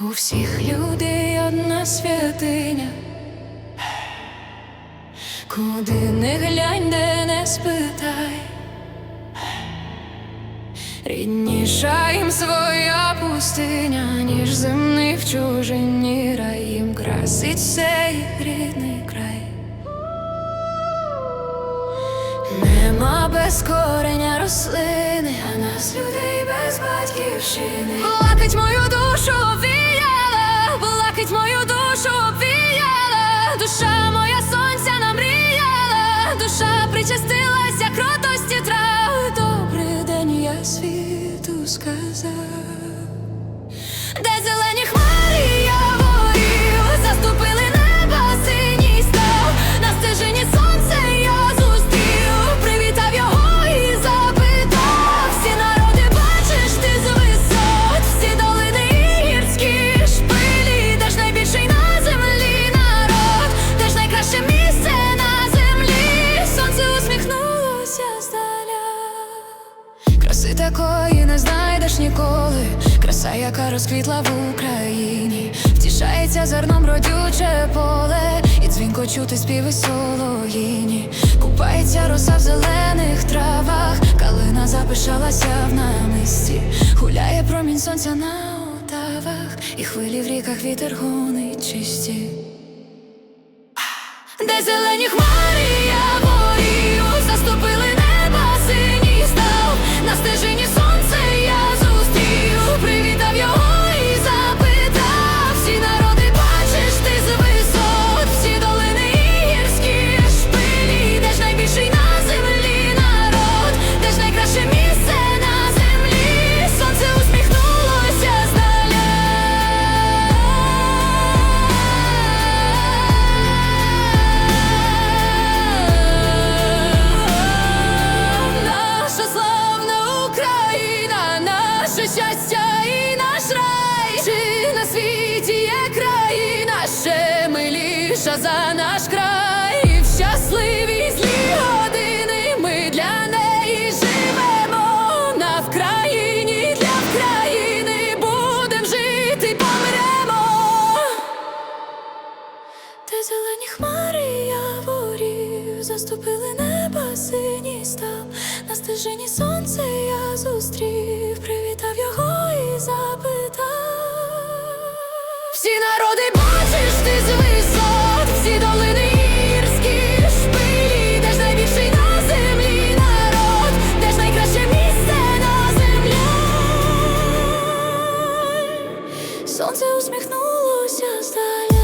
У всіх людей одна святиня, куди не глянь, де не спитай, рідніша їм своя пустиня, ніж земний в чужині рай їм красить цей рідний край. Нема без кореня рослини, а нас людей без батьківщини. Плакать мою причастилася кротості трав. Добрий день я світу сказав. Краси такої не знайдеш ніколи. Краса, яка розквітла в Україні, втішається зерном родюче поле, і дзвінко чути співи солов'їні. Купається роса в зелених травах, калина запишалася в намисті, гуляє промінь сонця на отавах, і хвилі в ріках вітер гонить чисті. Де зелені хмари ще миліша за наш край? І в щасливі злі години ми для неї живемо. На Вкраїні для Вкраїни будем жити, помремо. Де зелені хмари яворів Заступили неба синій став На стежині сонце я зустрів Сонце усміхнулося здаля